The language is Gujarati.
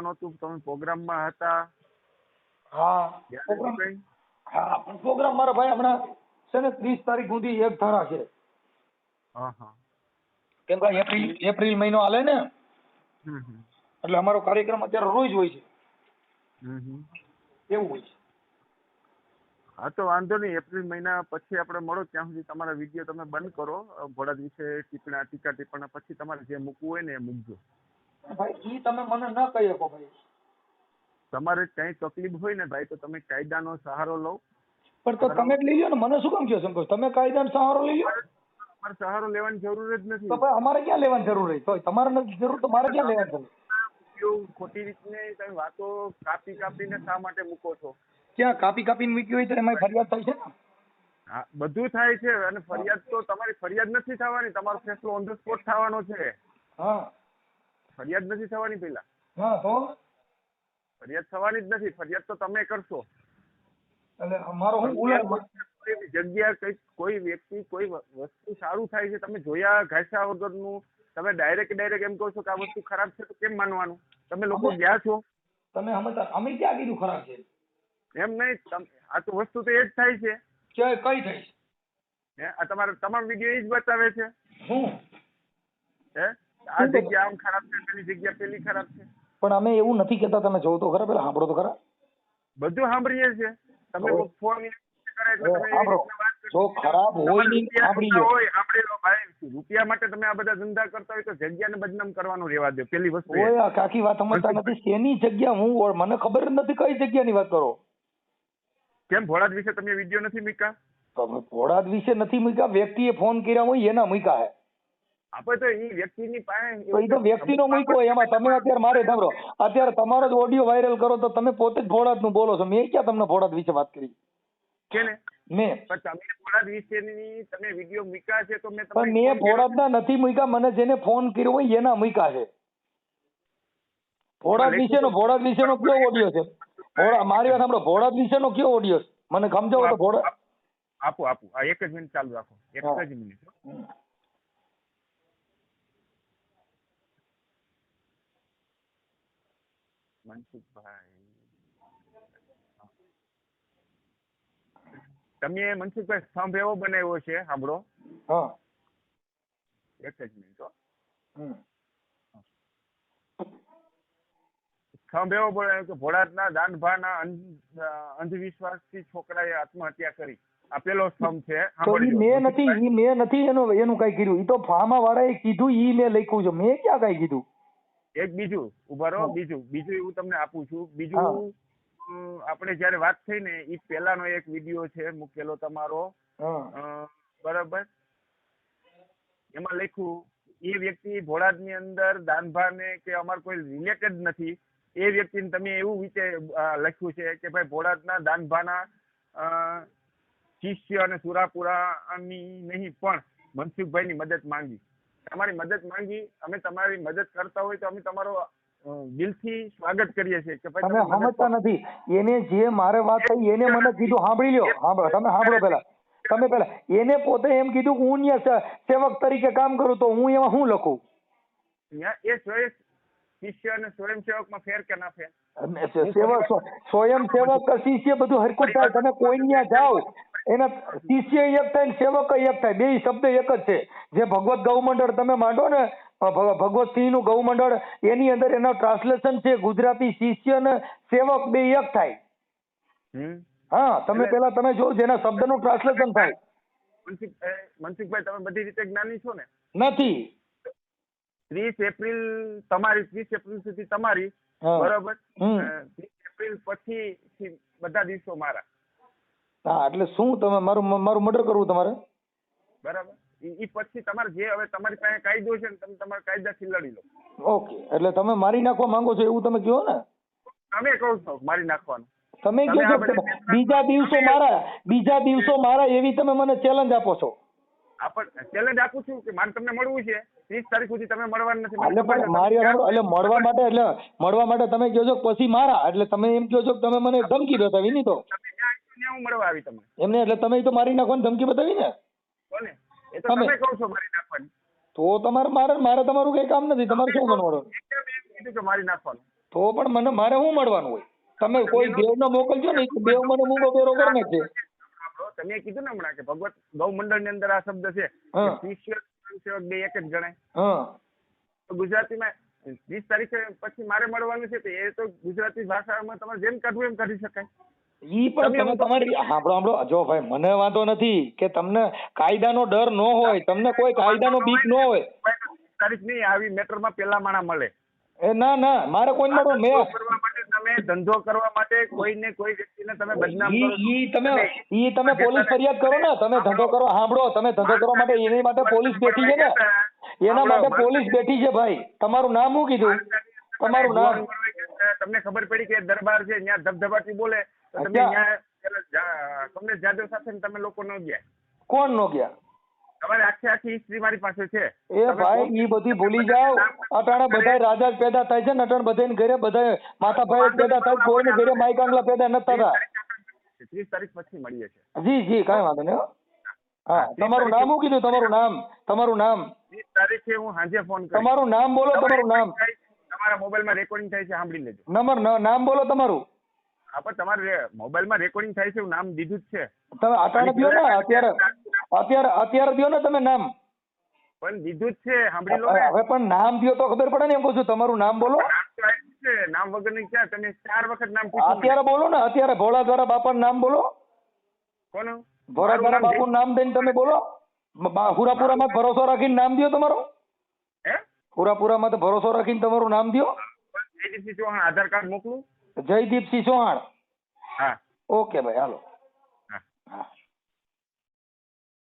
નહોતું તમે પ્રોગ્રામમાં હતા? હા. પ્રોગ્રામ? હા પણ પ્રોગ્રામ મારા ભાઈ હમણાં છે ને ત્રીસ તારીખ સુધી એક ધારા છે. કેમ કે એપ્રિલ એપ્રિલ મહિનો હાલે ને? એટલે અમારો કાર્યક્રમ અત્યારે રોજ હોય છે. એવું હોય છે. હા તો વાંધો નહીં. એપ્રિલ મહિના પછી આપણે મળો. ત્યાં સુધી તમારા વીડિયો તમે બંધ કરો. ઘોડા વિશે ટીપણા ટીકા ટીપણા પછી તમારે જે મૂકવું હોય ને એ મૂકજો. ભાઈ ઈ તમે મને ન કહી શકો ભાઈ. તમારે કઈ તકલીફ હોય ને ભાઈ તો તમે કાયદાનો સહારો લો. પણ તો તમે જ લઈ લો ને મને શું કામ કહો સંકોચ તમે કાયદાનો સહારો લઈ લો તમારે સહારો લેવાની જરૂર જ તો ભાઈ અમારે ક્યાં લેવાની જરૂર રહી? તો તમારે નથી જરૂર તો મારે ક્યાં લેવાની જરૂર? ખોટી રીતને તમે વાતો કાપી કાપીને શા માટે મૂકો છો? ક્યાં કાપી કાપીને મૂકી હોય તો એમાં ફરિયાદ થાય છે ને? હા બધું થાય છે અને ફરિયાદ તો તમારી ફરિયાદ નથી થવાની તમારો ફેસલો ઓન ધ સ્પોટ થવાનો છે. હા. ફરિયાદ નથી થવાની પેલા હા તો? ફરિયાદ થવાની જ નથી ફરિયાદ તો તમે કરશો. એટલે અમારો હું જગ્યા કઈ કોઈ વ્યક્તિ કોઈ વસ્તુ સારું થાય છે તમે જોયા ઘાસા વગરનું? તમે ડાયરેક્ટ ડાયરેક્ટ એમ કહો છો કે આ વસ્તુ ખરાબ છે તો કેમ માનવાનું? તમે લોકો ગયા છો? તમે સમજતા અમે ક્યાં કીધું ખરાબ છે? એમ નહીં આ તો વસ્તુ તો એ જ થાય છે. કઈ થઈ હે આ તમારા તમામ વીડિયો એ જ બતાવે છે. હું? હે? આ જગ્યા આમ ખરાબ છે પેલી જગ્યા પેલી ખરાબ છે. પણ અમે એવું નથી કહેતા તમે જોવો તો ખરા પેલા સાંભળો તો ખરા. બધું સાંભળીએ છીએ. તમે ફોન સાંભળો. જો ખરાબ હોય નહીં, સાંભળી. હોય આપણે ભાઈ રૂપિયા માટે તમે આ બધા ધંધા કરતા હોય તો જગ્યાને બદનામ કરવાનું રહેવા દો પેલી વસ્તુ ઓય કાકી વાત સમજતા નથી. શેની જગ્યા હું મને ખબર જ નથી કઈ જગ્યાની વાત કરો. કેમ ભોળાદ વિશે તમે વીડિયો નથી મૂક્યા? ભોળાદ વિશે નથી મૂક્યા. વ્યક્તિએ ફોન કર્યા હોય એના મૂક્યા હે. આપણે તો એ વ્યક્તિની પાસે એ તો વ્યક્તિનો મૂક્યો એમાં તમે અત્યારે મારે સાંભળો. અત્યારે તમારો જ ઓડિયો વાયરલ કરો તો તમે પોતે જ ભોળાદનું બોલો છો. મેં ક્યાં તમને ભોળાદ વિશે વાત કરી? છે ને મેં. પણ તમે ભોળાદ વિશેની તમે વીડિયો મૂક્યા છે તો મેં પણ મેં ભોળાદના નથી મૂક્યા. મને જેને ફોન કર્યો હોય એના મૂક્યા છે. ભોળાદ વિશેનો ભોળાદ વિશેનો કયો ઓડિયો છે? ભોળા મારી વાત સાંભળો. ભોળાદ વિશેનો કયો ઓડિયો છે? મને સમજાવો તો ભોળા આપો આપો આ એક જ મિનિટ ચાલુ રાખો. એક જ મિનિટ હો. મનસુખભાઈ તમે મનસુખભાઈ સ્તંભ એવો બનાવ્યો છે સાંભળો. હા. એક જ મિનિટ હો. સ્તંભ એવો બનાવ્યો કે ભોળાતના દાનભાના અંધ- અ, અંધવિશ્વાસથી છોકરાએ આત્મહત્યા કરી. આ પેલો સ્તંભ છે. મેં નથી ઈ મેં નથી એનું એનું કઈ કીધું. ઈ તો ફામા વાળાએ કીધું ઈ મેં લખ્યું છે. મેં ક્યાં કઈ કીધું? એક બીજું ઊભા રહો બીજું બીજું એવું તમને આપું છું. બીજું આપણે જયારે વાત થઈ ને ઈ પેલાનો એક વીડિયો છે મૂકેલો તમારો. બરાબર? એમાં લખ્યું એ વ્યક્તિ ભોળાદની અંદર દાનભા ને કે અમાર કોઈ રિલેટેડ નથી. એ વ્યક્તિને તમે એવું વિચે લખ્યું છે કે ભાઈ ભોળાદના દાનભાના શિષ્ય અને સુરાપુરાની નહીં પણ મનસુખભાઈની મદદ માંગી. તમારી મદદ માંગી અમે તમારી મદદ કરતા હોય તો અમે તમારો દિલથી સ્વાગત કરીએ છીએ કે તમે સમજતા નથી. એને જે મારે વાત થઈ એને મને કીધું સાંભળી લ્યો. સાંભળો તમે સાંભળો પેલા તમે પેલા એને પોતે એમ કીધું કે હું અહીંયા સેવક તરીકે કામ કરું તો હું એમાં શું લખું? એ સ્વયં શિષ્ય અને સ્વયંસેવકમાં ફેર કે ના ફેર? સેવક સ્વયંસેવક શિષ્ય બધું હરખું જ થાય તમે કોઈ ત્યાં જાઓ એના શિષ્ય એક થાય સેવક એક થાય બે શબ્દ એક જ છે. જે ભગવત ગૌમંડળ તમે માંડો ને ભગવત સિંહનું ગૌમંડળ એની અંદર એનો ટ્રાન્સલેશન છે ગુજરાતી શિષ્ય ને સેવક બે એક થાય. હા તમે પેલા તમે જો જેના શબ્દનું ટ્રાન્સલેશન થાય. મનસુખભાઈ તમે બધી રીતે જ્ઞાની છો ને? નથી. ત્રીસ એપ્રિલ તમારી ત્રીસ એપ્રિલ સુધી તમારી બરોબર? ત્રીસ એપ્રિલ પછી બધા દિવસો મારા. હા એટલે શું તમે મારું મારું મર્ડર કરવું તમારે? બરાબર? ઈ પછી તમારે જે હવે તમારી પાસે કાયદો છે ને તમે તમારા કાયદાથી લડી લો. ઓકે એટલે તમે મારી નાખવા માંગો છો એવું તમે કહો ને? તમે કહો છો મારી નાખવાનું. તમે કહો છો બીજા દિવસો મારા બીજા દિવસો મારા એવી તમે મને ચેલેન્જ આપો છો. આપણ ચેલેન્જ આપું છું કે મારે તમને મળવું છે. ત્રીસ તારીખ સુધી તમે મળવાનું નથી. એટલે પણ મારી એટલે મળવા માટે એટલે મળવા માટે તમે કહો છો પછી મારા એટલે તમે એમ કહો છો કે તમે મને ધમકી બતાવી નહીં તો. હું મળવા આવી તમને. એમને એટલે તમે તો મારી નાખવાની ધમકી બતાવી ને? કોને? એ તો તમે. કહો છો મારી નાખવાની. તો તમારે મારે મારે તમારું કઈ કામ નથી તમારે શું બનવાનું મારી નાખવાનું. તો પણ મને મારે શું મળવાનું હોય? તમે કોઈ દેવને મોકલજો ને દેવ મને મૂંગો બેરો કરે ને છે તમે કીધું ને હમણાં કે ભગવત ગૌ મંડળની અંદર આ શબ્દ છે શિષ્ય સેવક બે એક જ ગણાય. હા. તો ગુજરાતીમાં વીસ તારીખે પછી મારે મળવાનું છે તો એ તો ગુજરાતી ભાષામાં તમારે જેમ કાઢવું એમ કાઢી શકાય. ઈ પણ તમે તમે તમારી સાંભળો સાંભળો. જો ભાઈ મને વાંધો નથી કે તમને કાયદાનો ડર ન હોય તમને કોઈ કાયદાનો બીક ન હોય. તારીખ નહીં આવી મેટરમાં પેલા માણા મળે. એ ના ના મારે કોઈ મળો મેં તમે ધંધો કરવા માટે કોઈને કોઈ વ્યક્તિને તમે બદનામ કરો ઈ તમે ઈ તમે પોલીસ ફરિયાદ કરો ને તમે ધંધો કરો સાંભળો તમે ધંધો કરવા માટે એની માટે પોલીસ બેઠી છે ને. એના માટે પોલીસ બેઠી છે ભાઈ. તમારું નામ હું કીધું? તમારું નામ તમને ખબર પડી કે દરબાર છે ત્યાં ધબધબાટી બોલે. તમે કમલેશ જાદવ સાથે તમે લોકો ન ગયા? કોણ નો ગયા? તમારે આખી આખી હિસ્ટ્રી મારી પાસે છે. એ ભાઈ બધી ભૂલી જાવ અટાણે બધા રાજા પેદા થાય છે ને અટાણે બધાને ઘરે બધા માથા ભાઈ પેદા થાય કોઈને ઘરે માઈક આંગલા પેદા નથી થતા ત્રીસ તારીખ પછી મળીએ છીએ. જી જી કાંઈ વાંધો નહીં હો. હા તમારું નામ શું કીધું? તમારું નામ તમારું નામ. તારીખે હું સાંજે ફોન તમારું નામ બોલો તમારું નામ તમારા મોબાઈલમાં રેકોર્ડિંગ થાય છે સાંભળી લેજો. નંબર નામ બોલો તમારું. હા તમારે મોબાઈલમાં રેકોર્ડિંગ થાય છે એવું નામ દીધું જ છે. તમે અટાણે દો ને અત્યારે અત્યારે અત્યારે દો ને તમે નામ. પણ દીધું જ છે સાંભળી લો હવે પણ નામ દો તો ખબર પડે ને એમ કહું છું તમારું નામ બોલો. નામ વગર નહીં ક્યાં? તમે ચાર વખત નામ પૂછ્યું અત્યારે બોલો ને અત્યારે ભોળા દ્વારા બાપાનું નામ બોલો. કોનું? ભોળા દ્વારા બાપુનું નામ દઈને તમે બોલો. હુરાપુરા હુરાપુરામાં ભરોસો રાખીને નામ દ્યો તમારો. હે? હુરાપુરામાં તો ભરોસો રાખીને તમારું નામ દો ચૌહાણ આધાર કાર્ડ મોકલું? જયદીપસિંહ ચૌહાણ. હા. ઓકે ભાઈ હાલો. હા.